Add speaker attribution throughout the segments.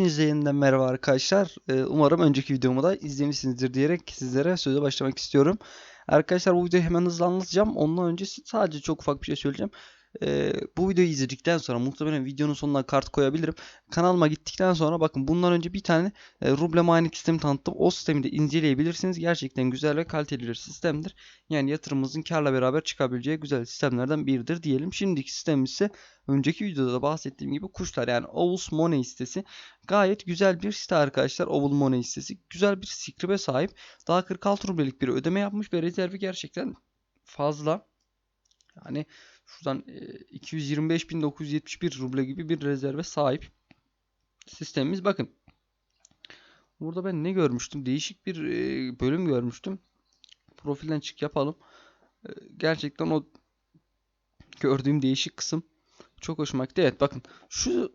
Speaker 1: Hepinize yeniden merhaba arkadaşlar. Ee, Umarım önceki videomu da izlemişsinizdir diyerek sizlere söze başlamak istiyorum. Arkadaşlar bu videoyu hemen hızlı anlatacağım. Ondan önce sadece çok ufak bir şey söyleyeceğim. Ee, bu videoyu izledikten sonra muhtemelen videonun sonuna kart koyabilirim. Kanalıma gittikten sonra bakın bundan önce bir tane e, Ruble Mining sistemi tanıttım. O sistemi de inceleyebilirsiniz. Gerçekten güzel ve kaliteli bir sistemdir. Yani yatırımımızın karla beraber çıkabileceği güzel sistemlerden biridir diyelim. Şimdiki sistemimiz ise önceki videoda da bahsettiğim gibi kuşlar yani Owls Money sitesi gayet güzel bir site arkadaşlar. Owl Money sitesi güzel bir script'e sahip. Daha 46 rublelik bir ödeme yapmış ve rezervi gerçekten fazla. Yani şuradan e, 225.971 ruble gibi bir rezerve sahip sistemimiz. Bakın burada ben ne görmüştüm? Değişik bir e, bölüm görmüştüm. Profilden çık yapalım. E, Gerçekten o gördüğüm değişik kısım çok hoşuma gitti. Evet bakın şu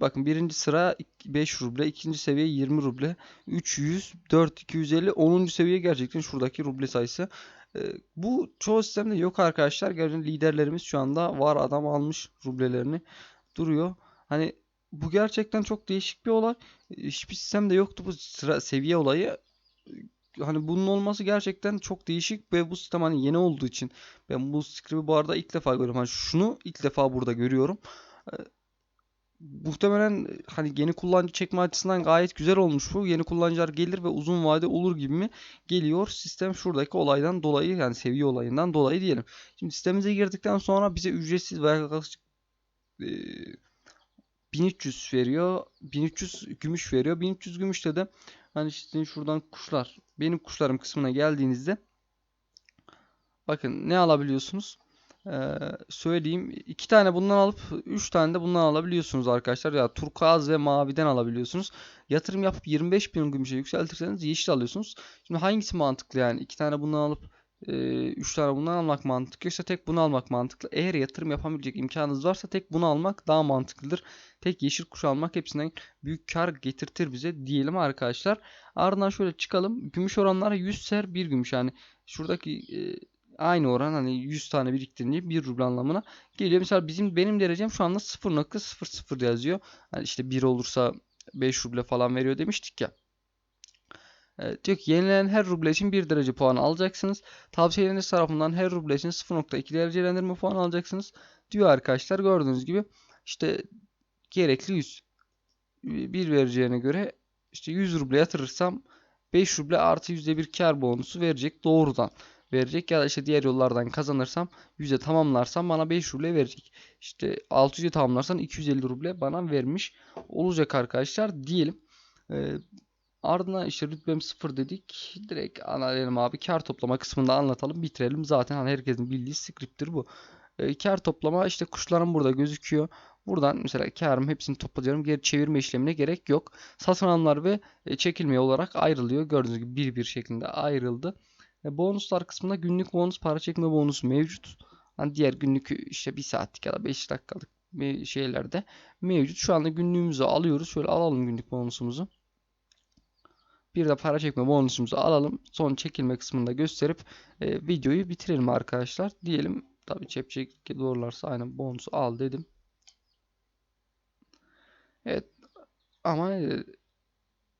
Speaker 1: bakın birinci sıra ik- 5 ruble, ikinci seviye 20 ruble, 300, 4, 250, 10. seviye gerçekten şuradaki ruble sayısı. Ee, bu çoğu sistemde yok arkadaşlar. Gerçekten liderlerimiz şu anda var adam almış rublelerini duruyor. Hani bu gerçekten çok değişik bir olay. Hiçbir sistemde yoktu bu sıra seviye olayı. Hani bunun olması gerçekten çok değişik ve bu sistem hani yeni olduğu için ben bu script'i bu arada ilk defa görüyorum. Hani şunu ilk defa burada görüyorum. Muhtemelen e, hani yeni kullanıcı çekme açısından gayet güzel olmuş bu. Yeni kullanıcılar gelir ve uzun vade olur gibi mi geliyor sistem şuradaki olaydan dolayı yani seviye olayından dolayı diyelim. Şimdi sistemimize girdikten sonra bize ücretsiz ve yaklaşık e, 1300 veriyor. 1300 gümüş veriyor. 1300 gümüşte de hani işte şuradan kuşlar benim kuşlarım kısmına geldiğinizde bakın ne alabiliyorsunuz? Ee, söyleyeyim. iki tane bundan alıp üç tane de bundan alabiliyorsunuz arkadaşlar. Ya turkuaz ve maviden alabiliyorsunuz. Yatırım yapıp 25 bin gümüşe yükseltirseniz yeşil alıyorsunuz. Şimdi hangisi mantıklı yani? iki tane bundan alıp e, üç tane bundan almak mantıklı. Yoksa tek bunu almak mantıklı. Eğer yatırım yapabilecek imkanınız varsa tek bunu almak daha mantıklıdır. Tek yeşil kuş almak hepsinden büyük kar getirtir bize diyelim arkadaşlar. Ardından şöyle çıkalım. Gümüş oranları 100 ser 1 gümüş. Yani şuradaki e, aynı oran hani 100 tane biriktirince 1 ruble anlamına geliyor. Mesela bizim benim derecem şu anda 0.00 yazıyor. Hani işte 1 olursa 5 ruble falan veriyor demiştik ya. Evet, diyor ki yenilenen her ruble için 1 derece puan alacaksınız. Tavsiyeleriniz tarafından her ruble için 0.2 derecelendirme puanı alacaksınız. Diyor arkadaşlar gördüğünüz gibi işte gerekli 100. Bir vereceğine göre işte 100 ruble yatırırsam 5 ruble artı %1 kar bonusu verecek doğrudan verecek ya da işte diğer yollardan kazanırsam 100'e tamamlarsam bana 5 ruble verecek. İşte 600'e tamamlarsan 250 ruble bana vermiş olacak arkadaşlar diyelim. Ee, ardından işte rütbem 0 dedik. Direkt anlayalım abi. Kar toplama kısmında anlatalım bitirelim. Zaten hani herkesin bildiği script'tir bu. Ee, kar toplama işte kuşlarım burada gözüküyor. Buradan mesela karım hepsini topluyorum. Geri çevirme işlemine gerek yok. Satın alımlar ve e, çekilmeye olarak ayrılıyor. Gördüğünüz gibi bir bir şeklinde ayrıldı. E, bonuslar kısmında günlük bonus, para çekme bonusu mevcut. Hani diğer günlük işte 1 saatlik ya da 5 dakikalık bir şeylerde mevcut. Şu anda günlüğümüzü alıyoruz. Şöyle alalım günlük bonusumuzu. Bir de para çekme bonusumuzu alalım. Son çekilme kısmında gösterip e, videoyu bitirelim arkadaşlar. Diyelim tabii çepçek doğrularsa aynen bonusu al dedim. Evet ama e,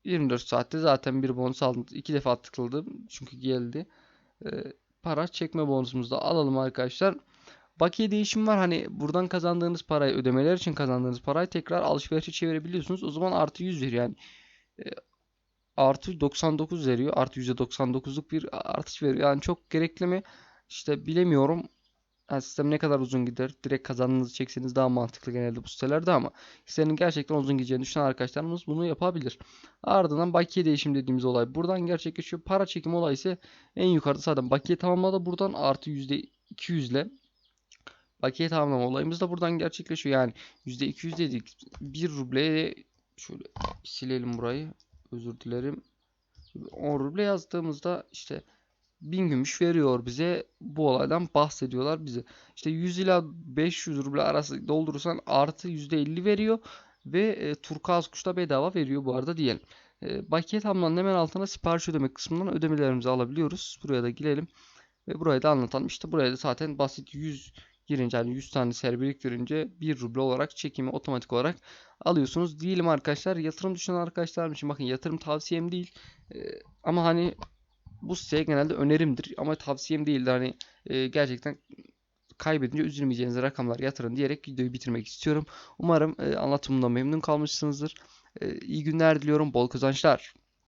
Speaker 1: 24 saatte zaten bir bonus aldım. İki defa tıkladım çünkü geldi. Ee, para çekme bonusumuzu da alalım arkadaşlar. Bakiye değişim var. Hani buradan kazandığınız parayı ödemeler için kazandığınız parayı tekrar alışverişe çevirebiliyorsunuz. O zaman artı 100 veriyor. Yani e, artı 99 veriyor. Artı %99'luk bir artış veriyor. Yani çok gerekli mi? İşte bilemiyorum. Yani sistem ne kadar uzun gider? Direkt kazandığınızı çekseniz daha mantıklı genelde bu sitelerde ama sitenin gerçekten uzun gideceğini düşünen arkadaşlarımız bunu yapabilir. Ardından bakiye değişim dediğimiz olay buradan gerçekleşiyor. Para çekim olayı ise en yukarıda zaten bakiye tamamlama buradan artı %200 ile bakiye tamamlama olayımız da buradan gerçekleşiyor. Yani %200 dedik 1 rubleye şöyle silelim burayı. Özür dilerim. 10 ruble yazdığımızda işte 1000 gümüş veriyor bize. Bu olaydan bahsediyorlar bize. İşte 100 ila 500 ruble arası doldurursan artı %50 veriyor. Ve e, turkuaz kuşta bedava veriyor bu arada diyelim. E, bakiye tamamlanan hemen altına sipariş ödeme kısmından ödemelerimizi alabiliyoruz. Buraya da girelim. Ve burayı da anlatalım. İşte buraya da zaten basit 100 girince hani 100 tane ser biriktirince 1 ruble olarak çekimi otomatik olarak alıyorsunuz. Diyelim arkadaşlar yatırım düşünen arkadaşlar için bakın yatırım tavsiyem değil. Ee, ama hani bu siteye genelde önerimdir ama tavsiyem değildir. Hani e, gerçekten kaybedince üzülmeyeceğiniz rakamlar yatırın diyerek videoyu bitirmek istiyorum. Umarım e, anlatımımdan memnun kalmışsınızdır. E, iyi günler diliyorum. Bol kazançlar.